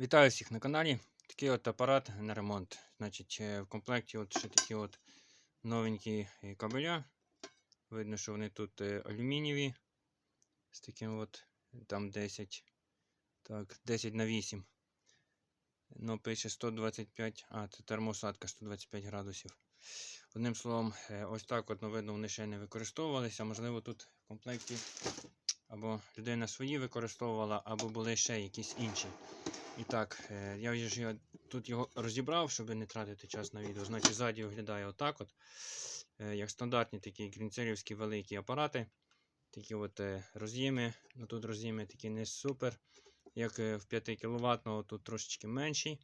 Вітаю всіх на каналі. Такий от апарат на ремонт. Значить, е, в комплекті от ще такі от новенькі е, кабеля. Видно, що вони тут е, алюмінієві. З таким от там 10. Так, 10 на 8. Ну, пише 125, а, це термоусадка 125 градусів. Одним словом, ось так от, ну, видно, вони ще не використовувалися. Можливо, тут в комплекті або людина свої використовувала, або були ще якісь інші. І так, е, я вже його- тут його розібрав, щоб не тратити час на відео. Значить, ззаді виглядає отак от. Е, Як стандартні такі грінцерівські великі апарати. Такі от е, роз'єми. Ну тут роз'єми такі не супер. Як в 5 кВт, тут трошечки менші.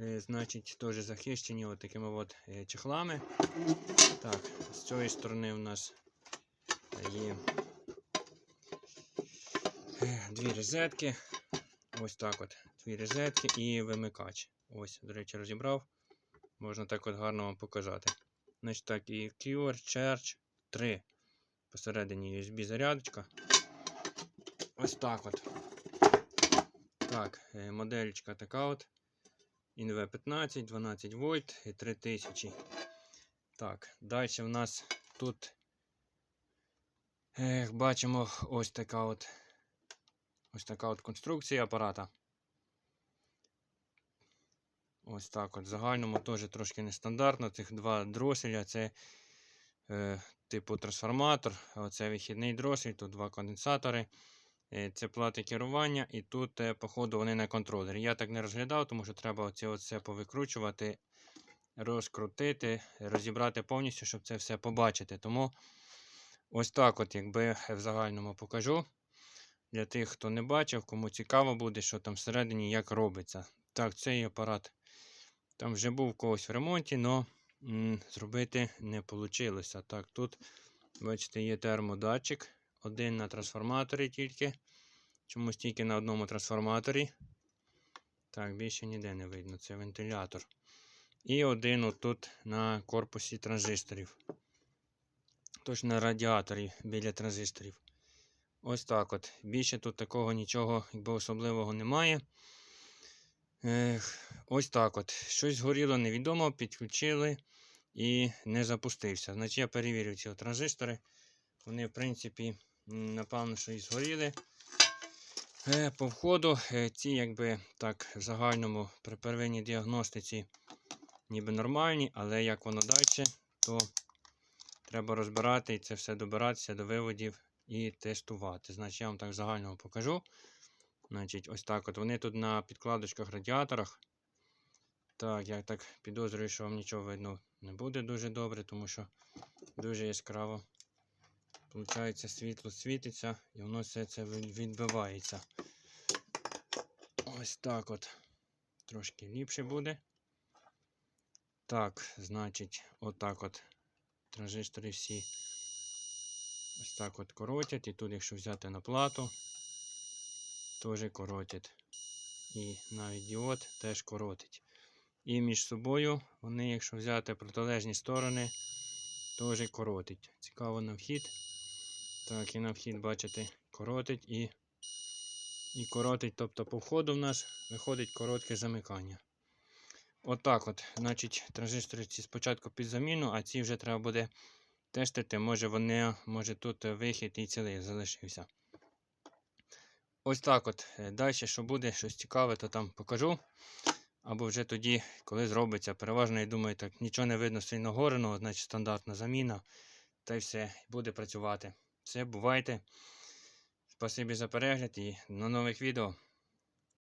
Е, Значить, теж захищені от такими от чехлами. Так, з цієї сторони у нас є дві розетки. Ось так от. Дві розетки і вимикач. Ось, до речі, розібрав. Можна так от гарно вам показати. Значить так, і QR Charge 3. Посередині USB зарядочка. Ось так от. Так, е, моделька така от. INV 15, 12 вольт і 3000. Так, далі в нас тут е, бачимо ось така от ось така от конструкція апарата. Ось так от. В загальному теж трошки нестандартно. Цих два дроселя це е, типу трансформатор, оце вихідний дросель, тут два конденсатори. Е, це плати керування, і тут, е, походу, вони на контролері. Я так не розглядав, тому що треба оце оце повикручувати, розкрутити, розібрати повністю, щоб це все побачити. Тому ось так, от, якби в загальному покажу. Для тих, хто не бачив, кому цікаво буде, що там всередині як робиться. Так, цей апарат там вже був когось в ремонті, але зробити не вийшло. Так, тут, бачите, є термодатчик. Один на трансформаторі тільки. Чомусь тільки на одному трансформаторі. Так, більше ніде не видно. Це вентилятор. І один отут на корпусі транзисторів. Тож на радіаторі біля транзисторів. Ось так от. Більше тут такого нічого якби особливого немає. Ех, ось так от. Щось згоріло невідомо, підключили і не запустився. Значить, я перевірив ці транзистори. Вони, в принципі, напевно, що і згоріли. Е, По входу е, ці, якби так, в загальному при первинній діагностиці ніби нормальні, але як воно далі, то треба розбирати і це все добиратися до виводів і тестувати. Значить, я вам так в загальному покажу. Значить, ось так от. Вони тут на підкладочках радіаторах. Так, я так підозрюю, що вам нічого видно не буде дуже добре, тому що дуже яскраво. Получається, світло світиться і воно все це відбивається. Ось так от. Трошки ліпше буде. Так, значить, отак от. Транзистори всі ось так от коротять. І тут, якщо взяти на плату, теж коротять. І навіть діод теж коротить. І між собою вони, якщо взяти протилежні сторони, теж коротить. Цікаво на вхід. Так, і на вхід, бачите, коротить і, і коротить. Тобто по входу в нас виходить коротке замикання. Отак от, Значить, транзистори ці спочатку під заміну, а ці вже треба буде тестити. Може вони, може тут вихід і цілий залишився. Ось так от. Далі, що буде, щось цікаве, то там покажу. Або вже тоді, коли зробиться. Переважно, я думаю, так нічого не видно сильно гореного, значить стандартна заміна. Та й все, буде працювати. Все, бувайте. Спасибі за перегляд і на нових відео.